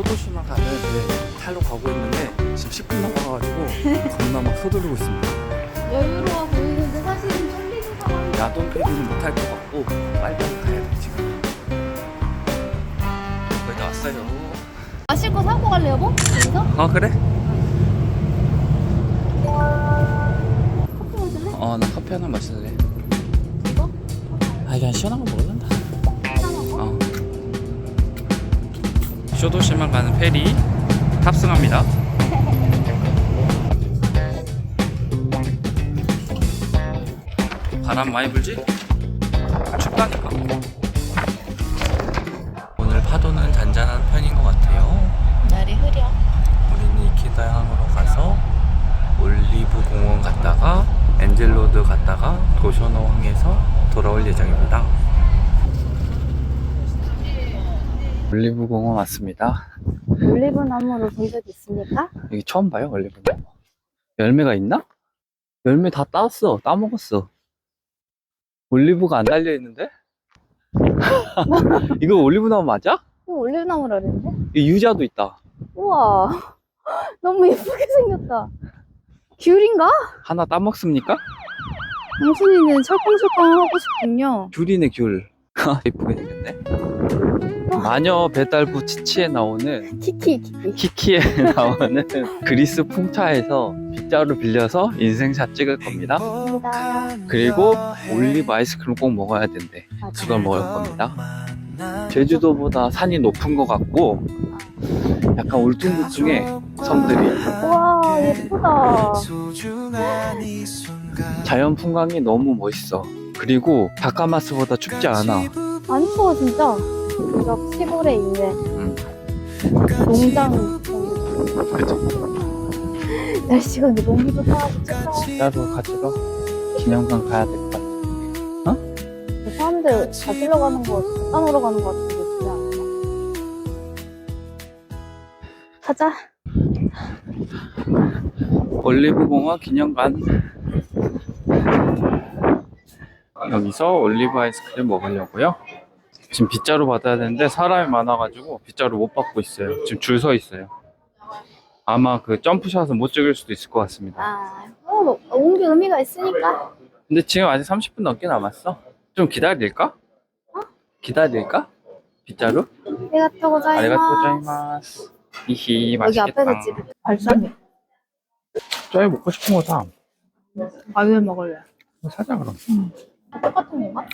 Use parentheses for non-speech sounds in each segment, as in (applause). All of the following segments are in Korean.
쇼도시마 가는 그 탈로 가고 있는데 지금 10분 남아가지고 겁나 막 서두르고 있습니다. 여유로워 보이는데 사실은 쫄리는 사람이 야동 페리는 못할 것 같고 빨리 가야 돼 지금. 거의 다 왔어요. 마실 거 사고 갈래 여보? 여기서? 아 그래? 커피 마실래? 어나 커피 하나 마실래. 이거? 아 그냥 시원한 거 먹을란 쇼도시마 가는 페리 탑승합니다. 바람 많이 불지? 춥다니까. 오늘 파도는 잔잔한 편인 것 같아요. 날이 흐려 우리는 이키다항으로 가서 올리브 공원 갔다가 엔젤로드 갔다가 도셔노항에서 돌아올 예정입니다. 올리브 공원 왔습니다. 올리브 나무를 본 적 있습니까? 여기 처음 봐요, 올리브 나무. 열매가 있나? 열매 다 따왔어, 따먹었어. 올리브가 안 달려 있는데? (laughs) 이거 올리브 나무 맞아? 어, 올리브 나무라 그랬는데? 이 유자도 있다. 우와 (laughs) 너무 예쁘게 생겼다 귤인가? 하나 따먹습니까? 당신이는 철컹철컹 하고 싶군요 귤이네 귤. (laughs) 이쁘게 생겼네. 마녀 배달부 치치에 나오는 키키 키키 키키에 (laughs) 나오는 그리스 풍차에서 빗자루 빌려서 인생샷 찍을 겁니다. 그리고 올리브 아이스크림 꼭 먹어야 된대. 그걸 먹을 겁니다. 제주도보다 산이 높은 것 같고 약간 울퉁불퉁해 섬들이. 우와 예쁘다 자연 풍광이 너무 멋있어. 그리고 다카마스보다 춥지 않아. 안 추워 진짜 역 시골에 있는 음. 농장 그죠? 날씨가 근데 너무 좋다 좋다 나도 가지러 기념관 가야 될 것 같아. 사람들 가지러 가는 거 잠깐으로 가는 거 같은데 그냥 가자 올리브 공원 기념관. 여기서 올리브 아이스크림 먹으려고요. 지금 빗자루 받아야 되는데 사람이 많아가지고 빗자루 못 받고 있어요. 지금 줄 서 있어요. 아마 그 점프샷은 못 찍을 수도 있을 것 같습니다. 아, 어, 온 게 의미가 있으니까 근데 지금 아직 30분 넘게 남았어. 좀 기다릴까? 기다릴까? 빗자루? 아리가또 고자이마스 아리가또 고자이마스. 여기 맛있겠다. 앞에서 찍 발사미 짜이 먹고 싶은 거 사. 아왜 먹을래? 사자 그럼. 똑같은 건가?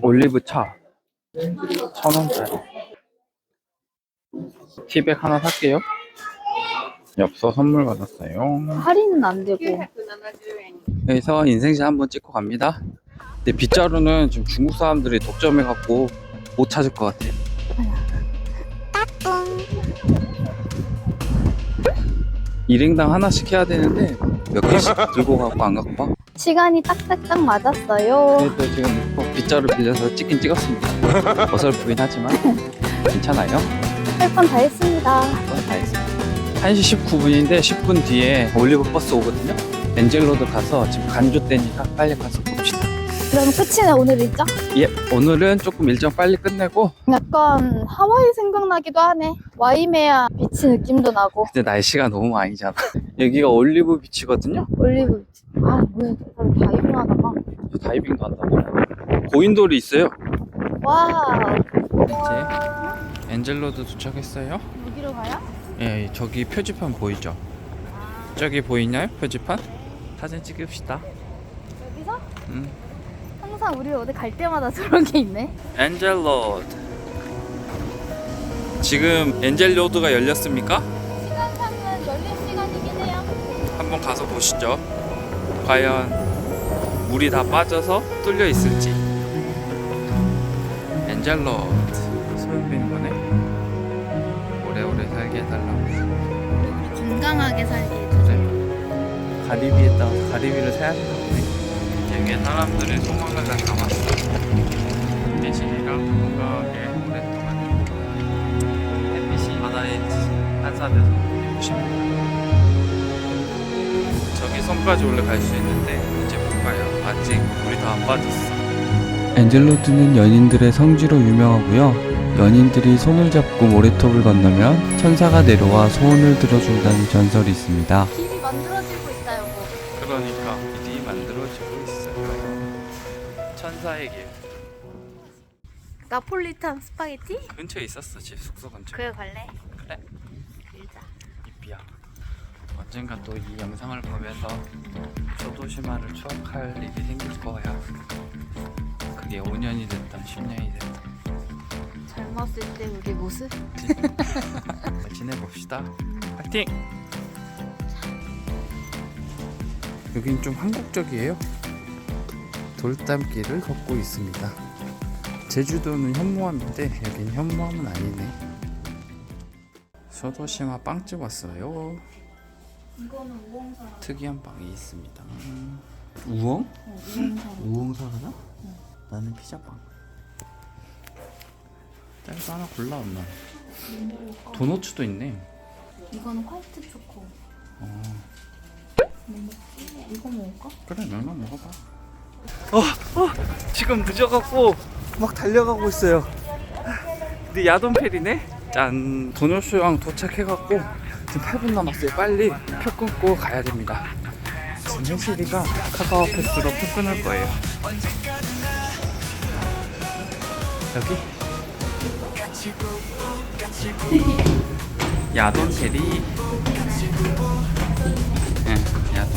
올리브 차. 천 원짜리. 티백 하나 살게요. 엽서 선물 받았어요. 할인은 안 되고 여기서 인생샷 한번 찍고 갑니다. 근데 빗자루는 지금 중국 사람들이 독점해갖고 못 찾을 것 같아. 일행당 하나씩 해야 되는데 몇 개씩 들고 가고 안 갖고 와. 시간이 딱딱딱 맞았어요 그래도 지금 꼭 빗자루 빌려서 찍긴 찍었습니다. (laughs) 어설프긴 하지만 괜찮아요. 할 건 다 했습니다 그건 다 했어요. 1시 19분인데 10분 뒤에 올리브 버스 오거든요. 엔젤로드 가서 지금 간조 때니까 빨리 가서 봅시다. 그럼 끝이네 오늘 일정? 예, 오늘은 조금 일정 빨리 끝내고 약간 하와이 생각나기도 하네 와이메아 비치 느낌도 나고 근데 날씨가 너무 아니잖아. 여기가 올리브 비치거든요. 올리브 비치 아 뭐야 저 다이빙 하다가 저 다이빙도 한다고. 고인돌이 있어요. 와우 이제 엔젤로드 도착했어요. 여기로 가요? 예, 저기 표지판 보이죠? 저기 보이나요? 표지판? 사진 찍읍시다. 여기서? 음. 항상 우리 어디 갈 때마다 (laughs) 저런 게 있네 엔젤로드. 지금 엔젤로드가 열렸습니까? 한번 가서 보시죠. 과연 물이 다 빠져서 뚫려 있을지. 소용 비는 거네. 오래오래 살게 해달라고. 건강하게 살기 그래. 가리비에다가 가리비를 사야 되나 보네. 여기에 사람들의 소망을 다 담았어. 대신이랑 건강하게 오랫동안 햇빛이 바다에 한사돼서 보십니다. 저기 섬까지 원래 갈수 있는데 이제 못 가요. 아직 물이 다 안 빠졌어. 엔젤로드는 연인들의 성지로 유명하고요. 연인들이 손을 잡고 모래톱을 건너면 천사가 내려와 소원을 들어준다는 전설이 있습니다. 길이 만들어지고 있다 여보. 그러니까 길이 만들어지고 있어요. 천사의 길. 나폴리탄 스파게티? 근처에 있었어 집 숙소 근처. 그래 갈래? 그래. 언젠가 또 이 영상을 보면서 소도시마를 추억할 일이 생길 거야. 그게 5년이 됐던 10년이 됐던 젊었을 때 우리 모습? 잘 (laughs) 지내봅시다. 파이팅! 여긴 좀 한국적이에요. 돌담길을 걷고 있습니다. 제주도는 현무암인데 여긴 현무암은 아니네. 소도시마 빵집 왔어요. 이거는 우엉사. 특이한 빵이 있습니다. 우엉? 우엉사. 우엉 사라나? 나는 피자빵. 짧아 하나 골라 엄마. 도너츠도 있네. 이거는 화이트 초코. 어. 뭐 먹지? 이거 먹을까? 그래 면만 먹어봐. 어, 어, 지금 늦어갖고 막 달려가고 있어요. 근데 야돈페리네. 짠, 도노슈항 도착해갖고 지금 8분 남았어요. 빨리 표 끊고 가야 됩니다. 지금 현실이가 카카오 패스로 표 끊을 거예요. 여기. (laughs) 네, 야돈.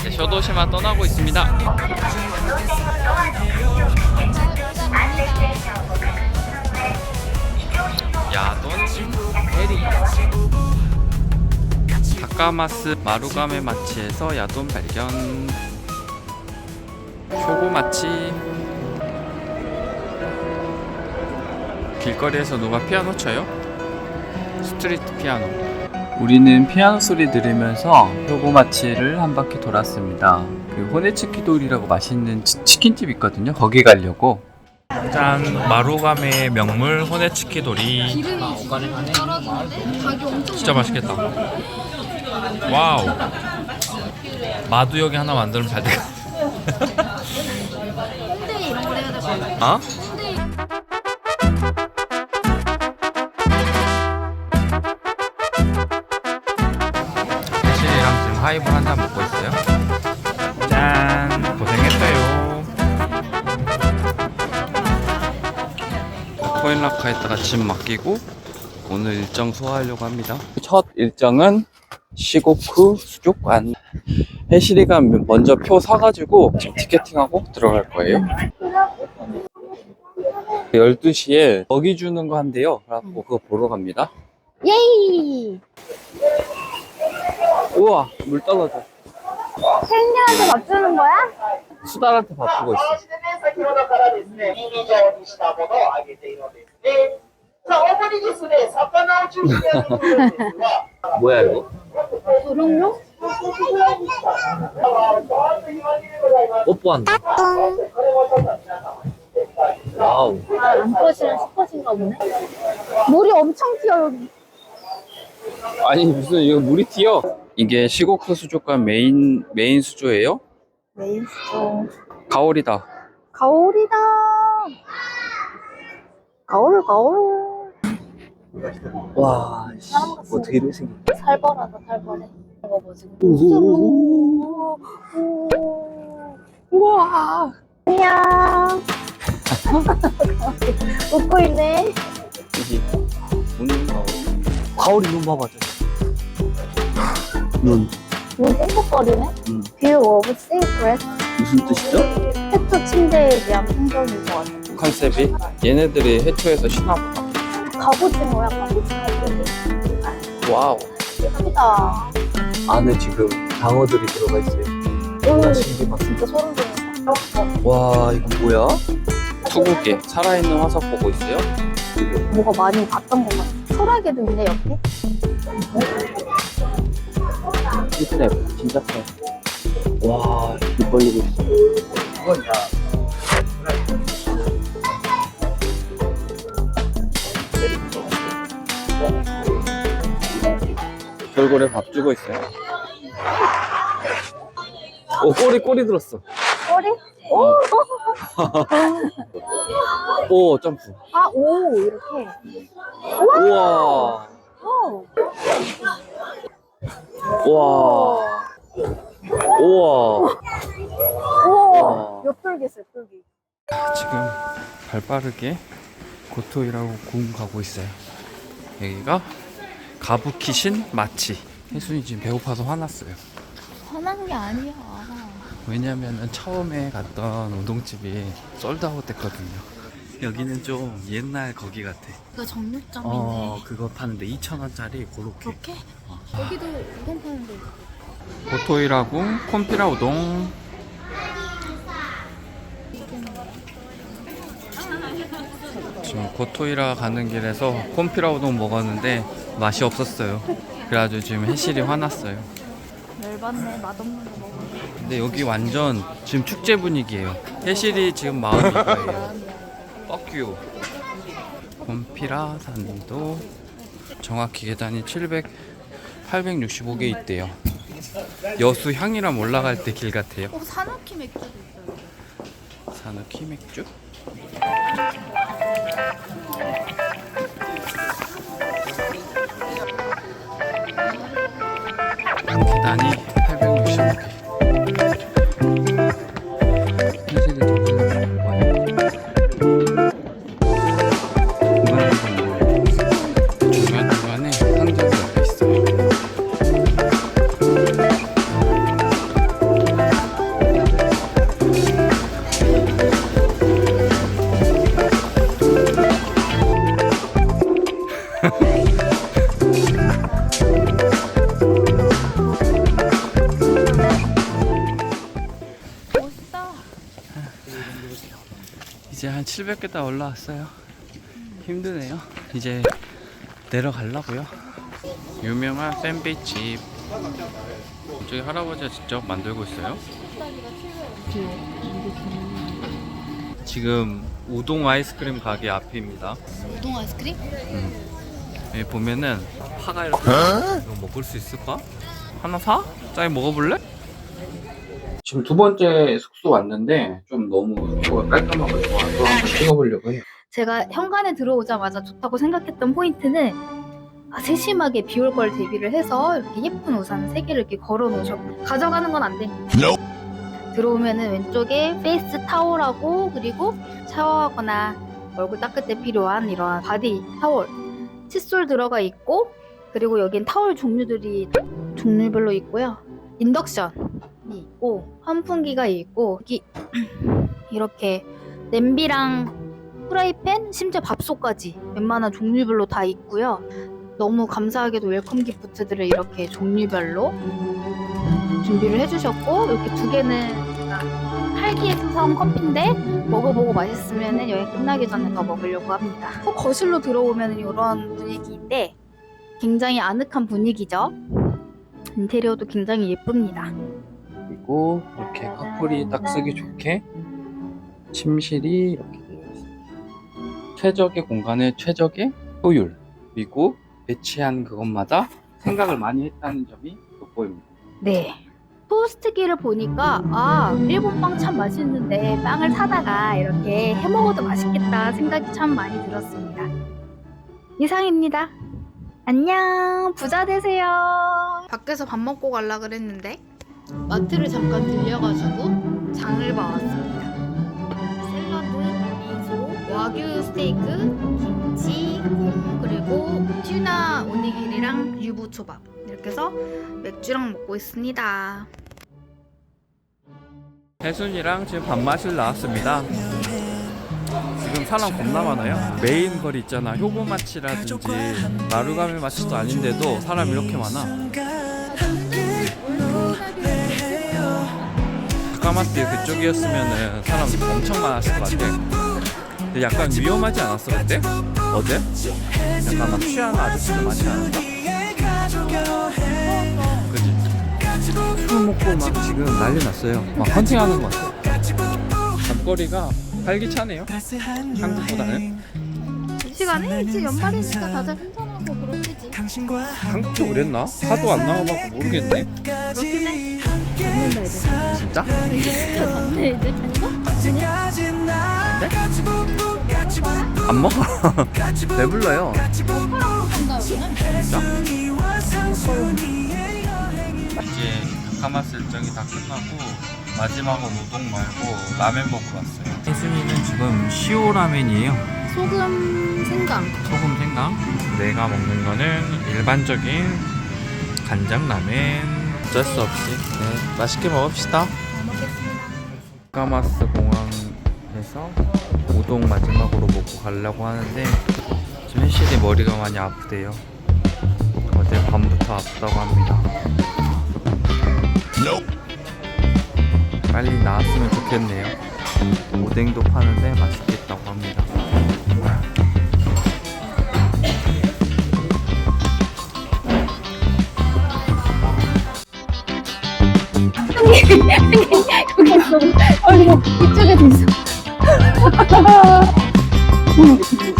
이제 쇼도시마 떠나고 있습니다. 야돈 페리 다카마스 마루가메 마치에서 야돈 발견 초고 마치 길거리에서 누가 피아노 쳐요? 스트리트 피아노 우리는 피아노 소리 들으면서 효고마치를 한 바퀴 돌았습니다. 그 호네츠키돌이라고 맛있는 치, 치킨집 있거든요. 거기 가려고. 짠 마루가메의 명물 호네츠키도리 기름이 떨어지는데 닭이 엄청 진짜 맛있겠다 와우 마두 여기 하나 만들면 잘 되겠다 홍대 이런 걸 해야 될것 같아. 어? 코인라카에다가 짐 맡기고 오늘 일정 소화하려고 합니다 첫 일정은 시고쿠 수족관 혜실이가 먼저 표 사가지고 지금 티켓팅하고 들어갈 거예요 12시에 먹이 주는 거 한대요. 그래갖고 그거 보러 갑니다. 예이! 우와, 물 떨어져. 밥 주는 거야? 수달한테 바쁘고 있어. 先ほどからですね、ミニ状にしたものを揚げているのですね。さあ、主にですね、魚を中心にやっているんですが、 (laughs) 뭐야, 이거? 도롱뇽? 뽀뽀한다. 와우. 아, 암컷이랑 수컷인가 보네. 물이 엄청 튀어, 여기. 아니, 무슨, 이거 물이 튀어. 이게 시고쿠 수족관 메인, 메인 수조예요? 메인 수조. 가오리다. 가오리다. 가오르, 가오르. 와, 씨, 어떻게 이렇게 생겼 살벌하다, 살벌해. 이거 뭐 우와. 안녕. (laughs) 웃고 있네. 이게 웃는 가오리. 가오리 눈 봐봐. 눈 눈 땡땡거리네. 음. View of Secret. 무슨 뜻이죠? 페트 침대에 대한 풍경인 것 같아. 컨셉이 얘네들이 해초에서 쉬나 보다. 갑오징어야, 갑오징어. 와우. 예쁘다. 안에 지금 장어들이 들어가 있어요. 오, 신기하다. 진짜 소름 돋는다. 와, 이거 뭐야? 투구개. 살아있는 화석 보고 있어요? 뭐가 많이 봤던 것 같아. 소라게도 있네, 옆에. 이쁘네, 진짜 커. 와, 입 벌리고 있어. 돌고래 밥 주고 있어요. 오, 꼬리, 꼬리 들었어. 꼬리? 오 점프. 아, 오, 이렇게. 우와. 오. 우와. 우와. 오. 옆돌기 있어요, 옆돌기. 지금 발 빠르게 고토이라고 군 가고 있어요. 여기가 가부키신 마치. 혜순이 지금 배고파서 화났어요. 화난 게 아니야. 왜냐면은 처음에 갔던 우동집이 솔드아웃 됐거든요. 여기는 좀 옛날 거기 같아. 이거 정육점인데. 어, 그거 파는데 2,000원짜리 그렇게. 그렇게? 여기도 우동 파는데. 고토이라고 콤피라 우동. 지금 고토이라 가는 길에서 콤피라 우동 먹었는데 맛이 없었어요. 그래가지고 지금 해실이 화났어요. 열받네, 맛없는 거 먹어. 근데 여기 완전 지금 축제 분위기예요. 해실이 지금 마음이 (laughs) 이거예요. 뻑큐. 곰피라 산도 정확히 계단이 700, 865개 있대요. 여수 향이람 올라갈 때 길 같아요. 어, 산호키 맥주도 있어요. 산호키 맥주? 이제 한 700개 다 올라왔어요. 힘드네요. 이제 내려가려고요. 유명한 샌드위치. 저기 할아버지가 직접 만들고 있어요. 지금 우동 아이스크림 가게 앞입니다. 우동 아이스크림? 여기 보면은 파가 이렇게 이거 먹을 수 있을까? 하나 사? 짜이 먹어볼래? 지금 두 번째 숙소 왔는데 좀 너무 깔끔하고 좋아서 한번 찍어보려고 해요. 제가 현관에 들어오자마자 좋다고 생각했던 포인트는 아, 세심하게 비올 걸 대비를 해서 이렇게 예쁜 우산 세 개를 이렇게 걸어 놓으셨고 가져가는 건 안 돼. 들어오면은 왼쪽에 페이스 타올하고 그리고 샤워하거나 얼굴 닦을 때 필요한 이런 바디 타올, 칫솔 들어가 있고 그리고 여긴 타올 종류들이 종류별로 있고요. 인덕션이 있고 환풍기가 있고 여기 (clears throat) 이렇게 냄비랑 프라이팬, 심지어 밥솥까지 웬만한 종류별로 다 있고요. 너무 감사하게도 웰컴 기프트들을 이렇게 종류별로 준비를 해주셨고 이렇게 두 개는 제가 할기에서 사온 커피인데 먹어보고 맛있으면 여행 끝나기 전에 더 먹으려고 합니다. 또 거실로 들어오면 이런 분위기인데 굉장히 아늑한 분위기죠. 인테리어도 굉장히 예쁩니다. 그리고 이렇게 커플이 딱 쓰기 좋게 침실이 이렇게 되어 있습니다. 최적의 공간에 최적의 효율 그리고 배치한 그것마다 생각을 많이 했다는 점이 돋보입니다. 네. 토스트기를 보니까 아 일본 빵 참 맛있는데 빵을 사다가 이렇게 해 먹어도 맛있겠다 생각이 참 많이 들었습니다. 이상입니다. 안녕 부자 되세요. 밖에서 밥 먹고 갈라 그랬는데 마트를 잠깐 들려가지고 장을 봐왔습니다. 샐러드, 미소, 와규 스테이크, 김치, 콩 그리고 튜나 오니기리랑 유부초밥 이렇게 해서 맥주랑 먹고 있습니다. 혜순이랑 지금 밥맛을 나왔습니다. 지금 사람 겁나 많아요. 메인 거리 있잖아. 효고마치라든지 마루가메 마치도 아닌데도 사람 이렇게 많아. 가마띠 그쪽이었으면은 사람 엄청 많았을 것 같아. 근데 약간 위험하지 않았어 그때? 어제? 약간 막 취한 아저씨도 많지 않았어? 그지? 술 먹고 막 지금 난리 났어요. 막 헌팅하는 것 같아. 밤거리가 활기차네요. 한국보다는. 이 시간에 이제 연말이니까 다들 한잔하고 그러시지. 한국도 그랬나? 하도 안 나와봐서 모르겠네. 그렇긴 해. 잡는다 이제. 진짜? 진짜 잡네 이제. 아닌가? 안 먹어. (laughs) 배불러요. 여기는? 이제 가마스 일정이 다 끝나고 마지막은 우동 말고 라면 먹으러 왔어요. 혜순이는 지금 시오 라면이에요. 소금 생강. 소금 생강. 내가 먹는 거는 일반적인 간장 라면. 어쩔 수 없이 네, 맛있게 먹읍시다. 가마스 공항에서 우동 마지막으로 먹고 가려고 하는데 지금 혜신이 머리가 많이 아프대요. 어제 밤부터 아프다고 합니다. 빨리 나았으면 좋겠네요. 오뎅도 파는데 합니다. 여기 있어. 어디 이쪽에도 있어. (laughs)